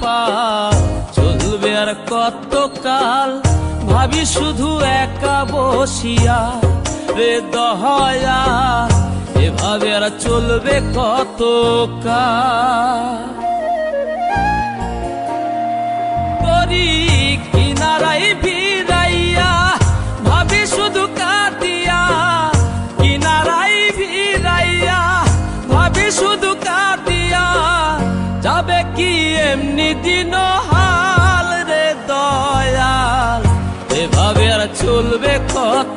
পা। চলবে আর কতকাল? ভাবি শুধু একা বসিয়া রে দহয়া। এভাবে আর চলবে কত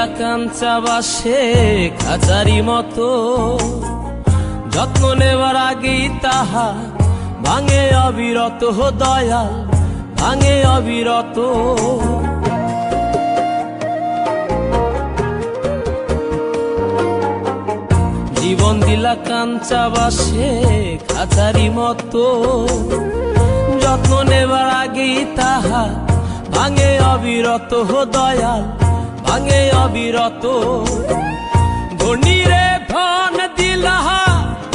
দিলা কাঞ্চা বাসে খাঁচারি মতো। যত্ন নেবার আগেই তাহা ভাঙে অবিরত দয়াল, ভাঙে অবিরত। জীবন দিলা কাঞ্চা বাসে খাঁচারি মতো। যত্ন নেবার আগেই তাহা ভাঙে অবিরত দয়াল ভাঙে অবিরত। ধনীরে ধন দিলাহা,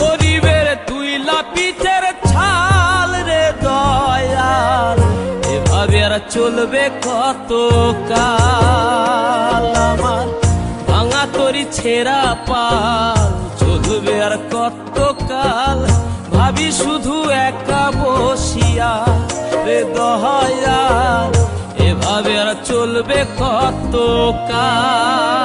গরিবের তুইলা পিঠের ছাল রে দয়াল। এভাবে আর চলবে কত কাল? আমার ভাঙা তরি ছেঁড়া পাল, চলবে আর কত কাল? ভাবি শুধু একা বসিয়া রে আর চলবে কত কাল?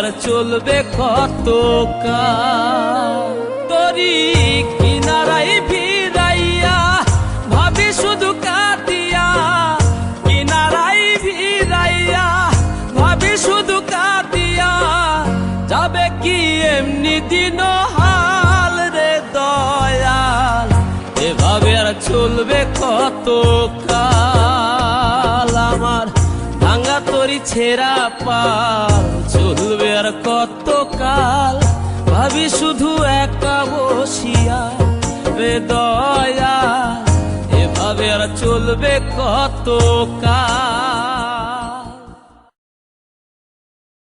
আর চলবে কত তরি কিনারাই ভিড়াইয়া ভাবি শুধু কাটিয়া কিনারাই ভিড়াইয়া ভাবি শুধু কাটিয়া, যাবে কি এমনি দিন হাল রে দয়াল? এভাবে আর চলবে কত কাল? ছেড়া ছেঁড়া পাল। চলবে আর কত কাল ভাবি শুধু একা বসিয়া রে দয়া এভাবে আর চলবে কত কাল